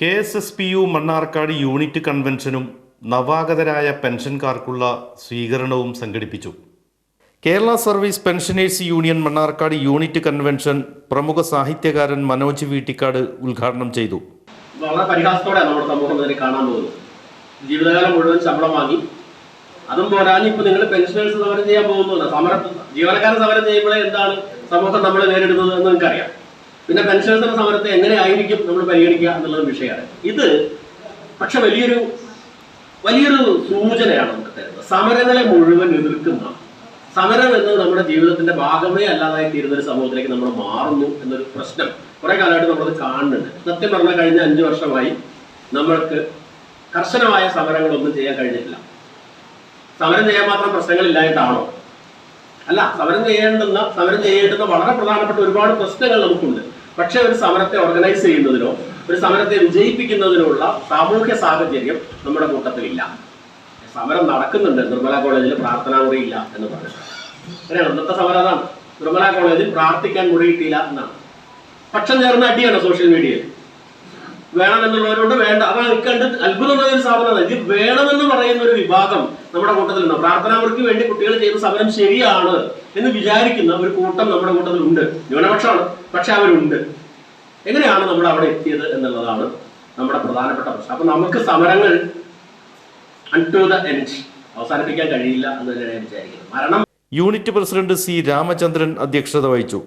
K S S P U Mannarkkad unit കൺവെൻഷനും നവാഗതരായ പെൻഷൻകാർക്കുള്ള സ്വീകരണവും സംഘടിപ്പിച്ചു. Kerala service pensioners union Mannarkkad unit convention പ്രമുഖ സാഹിത്യകാരൻ മനോജ് വീട്ടിക്കാട് ഉദ്ഘാടനം ചെയ്തു. വളരെ പരിഹാസത്തോടെ നമ്മുടെ സമൂഹം ഇതിനെ കാണാൻ പോകുന്നത്. ജീവിതകാലം മുഴുവൻ ശമ്പളം വാങ്ങി അതും പോരാഞ്ഞ് ഇപ്പൊ നിങ്ങൾ പെൻഷനേഴ്സ് സമരം ചെയ്യാൻ പോകുന്നു സമരം ജീവനക്കാരൻ സമരം ചെയ്യുമ്പോഴേ എന്താണ് സമൂഹം നമ്മൾ നേരിടുന്നത് എന്ന് നിങ്ങൾക്കറിയാം. പിന്നെ പെൻഷനേഴ്സിന്റെ സമരത്തെ എങ്ങനെ ആയിരിക്കും നമ്മൾ പരിഗണിക്കുക എന്നുള്ളത് വിഷയമാണ്. ഇത് പക്ഷെ വലിയൊരു വലിയൊരു സൂചനയാണ് നമുക്ക് തരുന്നത്. സമരങ്ങളെ മുഴുവൻ എതിർക്കുന്ന സമരം എന്നത് നമ്മുടെ ജീവിതത്തിന്റെ ഭാഗമേ അല്ലാതായി തീരുന്ന ഒരു സമൂഹത്തിലേക്ക് നമ്മൾ മാറുന്നു എന്നൊരു പ്രശ്നം കുറെ കാലമായിട്ട് നമ്മളത് കാണുന്നുണ്ട്. സത്യം പറഞ്ഞാൽ കഴിഞ്ഞ അഞ്ചു വർഷമായി നമ്മൾക്ക് കർശനമായ സമരങ്ങളൊന്നും ചെയ്യാൻ കഴിഞ്ഞിട്ടില്ല. സമരം ചെയ്യാൻ മാത്രം പ്രശ്നങ്ങളില്ലായിട്ടാണോ? അല്ല സമരം ചെയ്യേണ്ടുന്ന സമരം ചെയ്യേണ്ടുന്ന വളരെ പ്രധാനപ്പെട്ട ഒരുപാട് പ്രശ്നങ്ങൾ നമുക്കുണ്ട്. പക്ഷെ ഒരു സമരത്തെ ഓർഗനൈസ് ചെയ്യുന്നതിനോ ഒരു സമരത്തെ വിജയിപ്പിക്കുന്നതിനോ ഉള്ള സാമൂഹ്യ സാഹചര്യം നമ്മുടെ കൂട്ടത്തിലില്ല. സമരം നടക്കുന്നുണ്ട്. നിർമ്മല കോളേജിൽ പ്രാർത്ഥനാ മുറി ഇല്ല എന്ന് പറഞ്ഞു അങ്ങനെയാണ്. ഇന്നത്തെ സമരം അതാണ്. നിർമ്മല കോളേജിൽ പ്രാർത്ഥിക്കാൻ മുറിയിട്ടില്ല എന്നാണ്. പക്ഷം ചേർന്ന അടിയാണ് സോഷ്യൽ മീഡിയയിൽ വേണമെന്നുള്ളവരോട് വേണ്ട. അപ്പൊ കണ്ട് അത്ഭുതമായ ഒരു സ്ഥാപനമാണ് ഇത് വേണമെന്ന് പറയുന്ന ഒരു വിഭാഗം നമ്മുടെ കൂട്ടത്തിലുണ്ട്. പ്രാർത്ഥനാമുറിക്ക് വേണ്ടി കുട്ടികൾ ചെയ്യുന്ന സമരം ശരിയാണ് എന്ന് വിചാരിക്കുന്ന ഒരു കൂട്ടം നമ്മുടെ കൂട്ടത്തിലുണ്ട്. ന്യൂനപക്ഷമാണ്. പക്ഷെ അവരുണ്ട്. എങ്ങനെയാണ് നമ്മൾ അവിടെ എത്തിയത് എന്നുള്ളതാണ് നമ്മുടെ പ്രധാനപ്പെട്ട പ്രശ്നം. അപ്പൊ നമുക്ക് സമരങ്ങൾ അവസാനിപ്പിക്കാൻ കഴിയില്ല എന്ന് തന്നെയാണ് വിചാരിക്കുന്നത്. മരണം യൂണിറ്റ് പ്രസിഡന്റ് സി രാമചന്ദ്രൻ അധ്യക്ഷത വഹിച്ചു.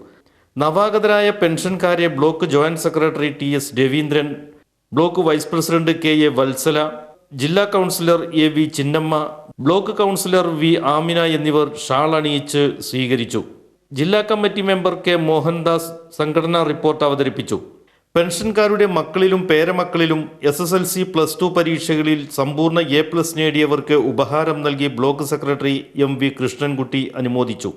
നവാഗതരായ പെൻഷൻകാരെ block joint secretary T S Raveendran block vice president K A Vatsala ജില്ലാ councillor A V Chinnamma block councillor V Amina എന്നിവർ ഷാൾ അണിയിച്ച് സ്വീകരിച്ചു. ജില്ലാ കമ്മിറ്റി മെമ്പർ കെ മോഹൻദാസ് സംഘടനാ റിപ്പോർട്ട് അവതരിപ്പിച്ചു. പെൻഷൻകാരുടെ മക്കളിലും പേരമക്കളിലും S S L C plus two പരീക്ഷകളിൽ സമ്പൂർണ എ പ്ലസ് നേടിയവർക്ക് ഉപഹാരം നൽകി block secretary M V Krishnankutty അനുമോദിച്ചു.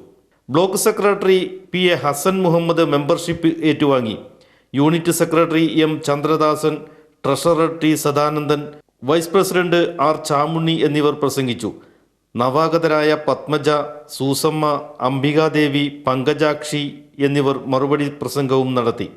Block secretary P A Hassan Muhammad membership ഏറ്റുവാങ്ങി. Unit secretary M Chandradasan treasurer T Sadanandan vice president R Chamunni എന്നിവർ പ്രസംഗിച്ചു. നവാഗതരായ പത്മജ സൂസമ്മ അംബികാദേവി പങ്കജാക്ഷി എന്നിവർ മറുപടി പ്രസംഗവും നടത്തി.